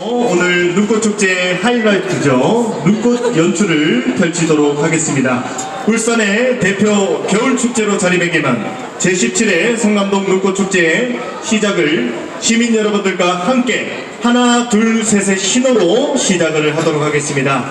오늘 눈꽃 축제 하이라이트죠. 눈꽃 연출을 펼치도록 하겠습니다. 울산의 대표 겨울 축제로 자리매김한 제17회 성남동 눈꽃 축제의 시작을 시민 여러분들과 함께 하나 둘 셋의 신호로 시작을 하도록 하겠습니다.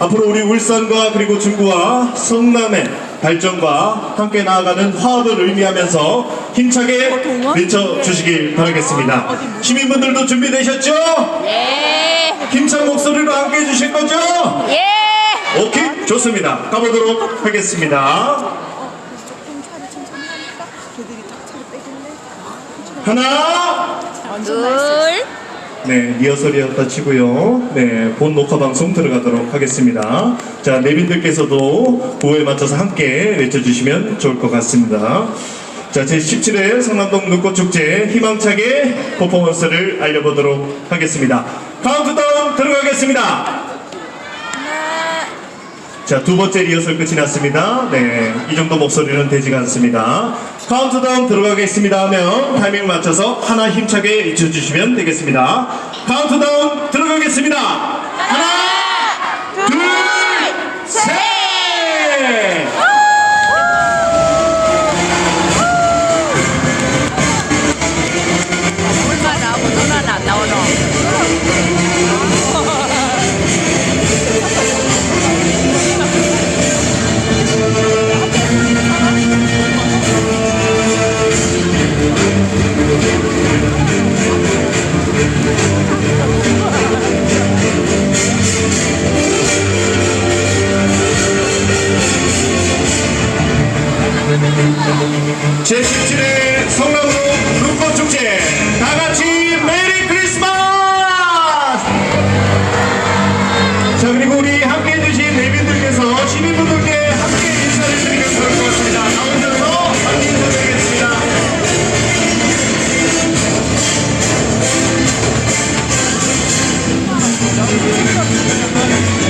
앞으로 우리 울산과 그리고 중구와 성남의 발전과 함께 나아가는 화합을 의미하면서 힘차게 외쳐주시길 바라겠습니다. 시민분들도 준비되셨죠? 예! 힘찬 목소리로 함께 해주실 거죠? 예! 오케이 좋습니다 가보도록 하겠습니다 하나 둘, 네 리허설이었다 치고요. 네 본 녹화 방송 들어가도록 하겠습니다. 자 내빈들께서도 구호에 맞춰서 함께 외쳐주시면 좋을 것 같습니다. 자 제17회 성남동 눈꽃축제 희망차게 퍼포먼스를 알려보도록 하겠습니다. 카운트다운 들어가겠습니다. 자, 두 번째 리허설 끝이 났습니다. 네, 이 정도 목소리는 되지가 않습니다. 카운트다운 들어가겠습니다 하면 타이밍 맞춰서 하나 힘차게 외쳐주시면 되겠습니다. 카운트다운 들어가겠습니다. 제17회 성남동 눈꽃축제 다 같이 메리 크리스마스! 자 그리고 우리 함께 해주신 내빈들께서 시민분들께 함께 인사를 드리면 좋을 것 같습니다. 가운데서 함께 인사드리겠습니다. 네,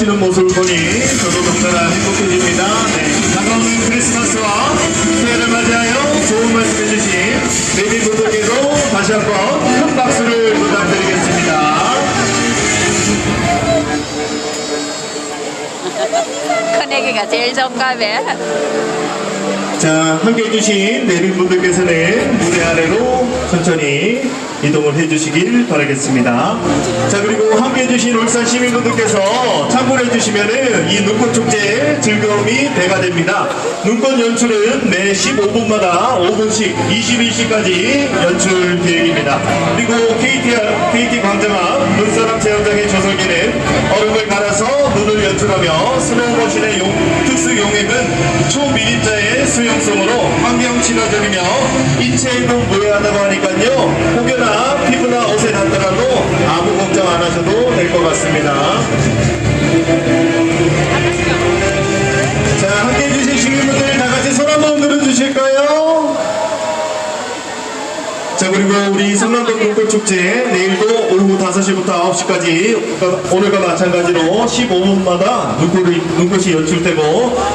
하시는 모습을 보니 저도 너무나 행복해집니다. 네, 다가오는 크리스마스와 새해를 맞이하여 좋은 말씀 해주신 내빈분들께도 다시 한번 큰 박수를 부탁드리겠습니다. 큰애기가 제일 정감해. 자, 함께 해주신 내빈분들께서는 무대 아래로 천천히 이동을 해주시길 바라겠습니다. 자, 그리고 함께 해주신 울산 시민분들께서 참고를 해주시면은 이 눈꽃 축제의 즐거움이 배가 됩니다. 눈꽃 연출은 매 15분마다 5분씩 21시까지 연출 계획입니다. 그리고 KT, KT 광장 앞 눈사람 체험장의 조설기는 얼음을 갈아서 눈을 연출하며 스노우머신의 용, 특수 수용성으로 환경 친화적이며 인체에도 무해하다고 하니까요 혹여나 피부나 옷에 닿더라도 아무 걱정 안 하셔도 될 것 같습니다 자 함께 해 주신 시민분들 다 같이 손 한번 들어주실까요? 자 그리고 우리 성남동 눈꽃축제 내일도 5시부터 9시까지 오늘과 마찬가지로 15분마다 눈꽃이, 눈꽃이 연출되고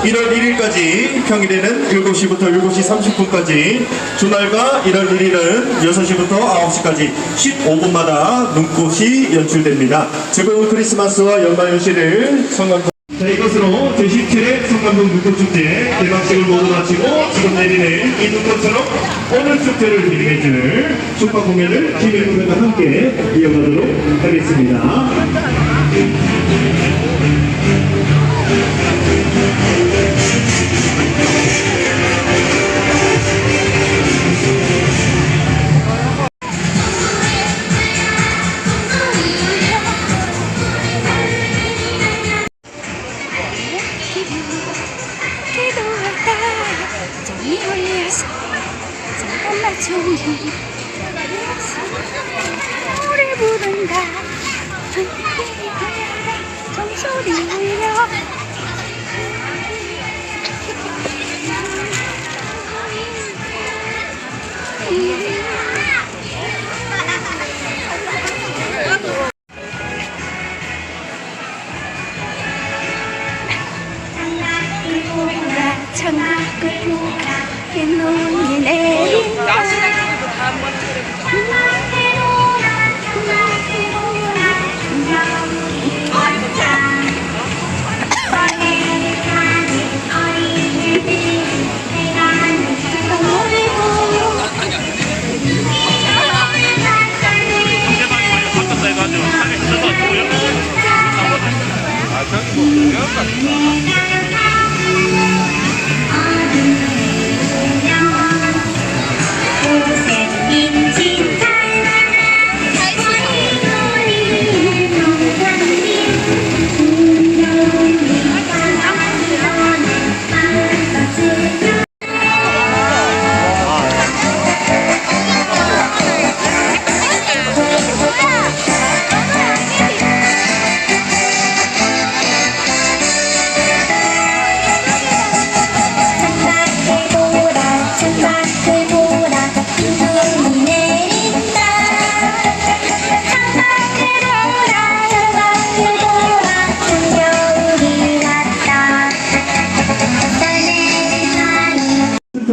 1월 1일까지 평일에는 7시부터 7시 30분까지 주말과 1월 1일은 6시부터 9시까지 15분마다 눈꽃이 연출됩니다. 즐거운 크리스마스와 연말연시를 성남동 자 이것으로 제17회 성남동 눈꽃축제 개막식을 모두 마치고 지금 내리는 이 눈꽃처럼 오늘 축제를 기림해줄 축하 공연을 시민분들과 함께 이어가도록 하겠습니다. 올려서 잠깐만 종이 노래 부른다. 함께 하여라 정소 장갑을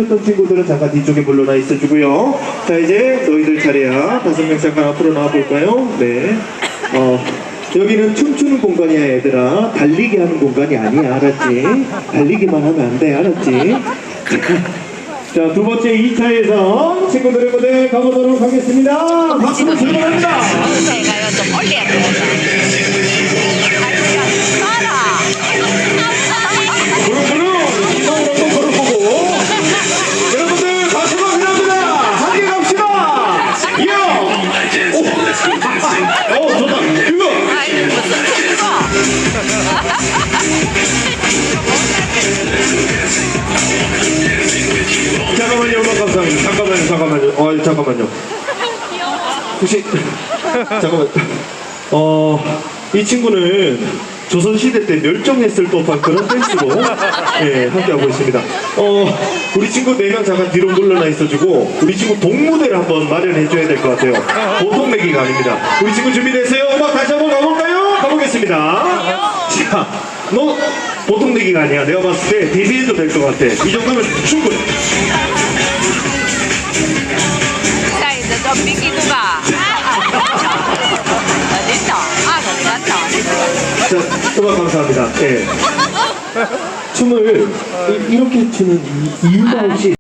춤췄던 친구들은 잠깐 뒤쪽에 물러나 있어주고요. 자 이제 너희들 차례야. 다섯 명 잠깐 앞으로 나와 볼까요? 네. 어 여기는 춤추는 공간이야 얘들아. 달리기 하는 공간이 아니야 알았지? 달리기만 하면 안 돼 알았지? 자 두 번째 2차에서 친구들의 무대 가보도록 하겠습니다. 박수 출발합니다. 제가요 좀 올려야 되겠 잠깐만요, 잠깐만요. 어, 잠깐만요. 혹시 잠깐만. 어, 이 친구는 조선 시대 때 멸종했을 법한 그런 댄스로 예, 함께하고 있습니다. 어, 우리 친구 네 명 잠깐 뒤로 물러나 있어주고 우리 친구 동무대를 한번 마련해줘야 될 것 같아요. 보통 내기가 아닙니다. 우리 친구 준비되세요? 음악 다시 한번 가볼까요? 가보겠습니다. 자, 너 보통 내기가 아니야. 내가 봤을 때 데뷔해도 될 것 같아. 이 정도면 충분해. 춤을 이- 이렇게 추는 이- 이유가 혹시